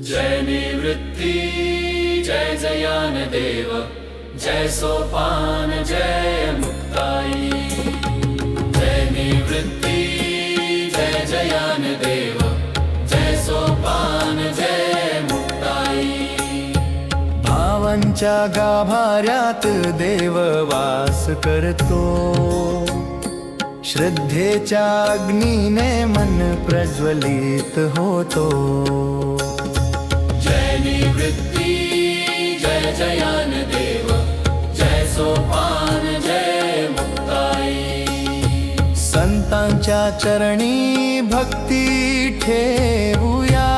जय निवृत्ती, जय जयान देव, जय सोपान, जय मुक्ताई। जय निवृत्ती, जय जयान देव, जय सोपान, जय मुक्ताई। भावांच्या गाभाऱ्यात देव वास करतो। श्रद्धेच्या अग्नीने मन प्रज्वलित होतो। जय निवृत्ती जय जयान देव जय सोपान जय मुक्ताई। संतांच्या चरणी भक्ती ठेवूया।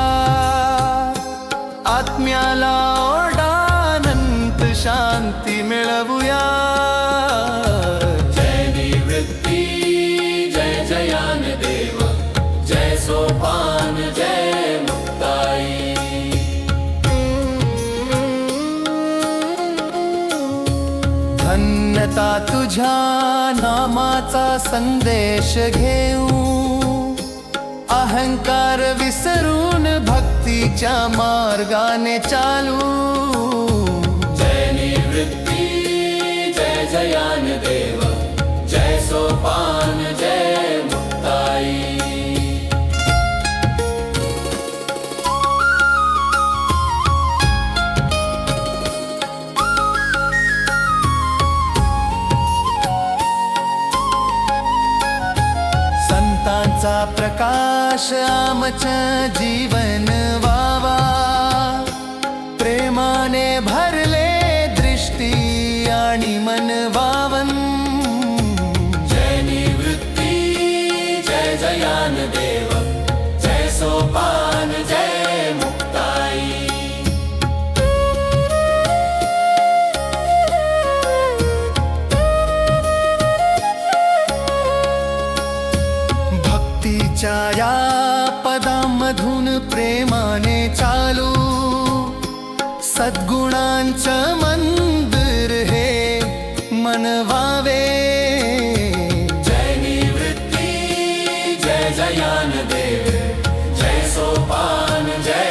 आत्म्याला ओढानंत शांती मिळवूया। जय निवृत्ती जय जयान देव जय सोपान जय धन्यता तुझ्या नामाचा संदेश घेऊ. अहंकार विसरून भक्तीच्या मार्गाने चालू. जय जयान देव, जय सोपान, जय संतांचा प्रकाश आमच जीवन वावा. प्रेमाने भरले दृष्टी आणि मन भक्तीच्या या पदामधून प्रेमाने चालू. सद्गुणांचं मंदिर हे मनवावे. जय निवृत्ती जय जयान देव जय सोपान जय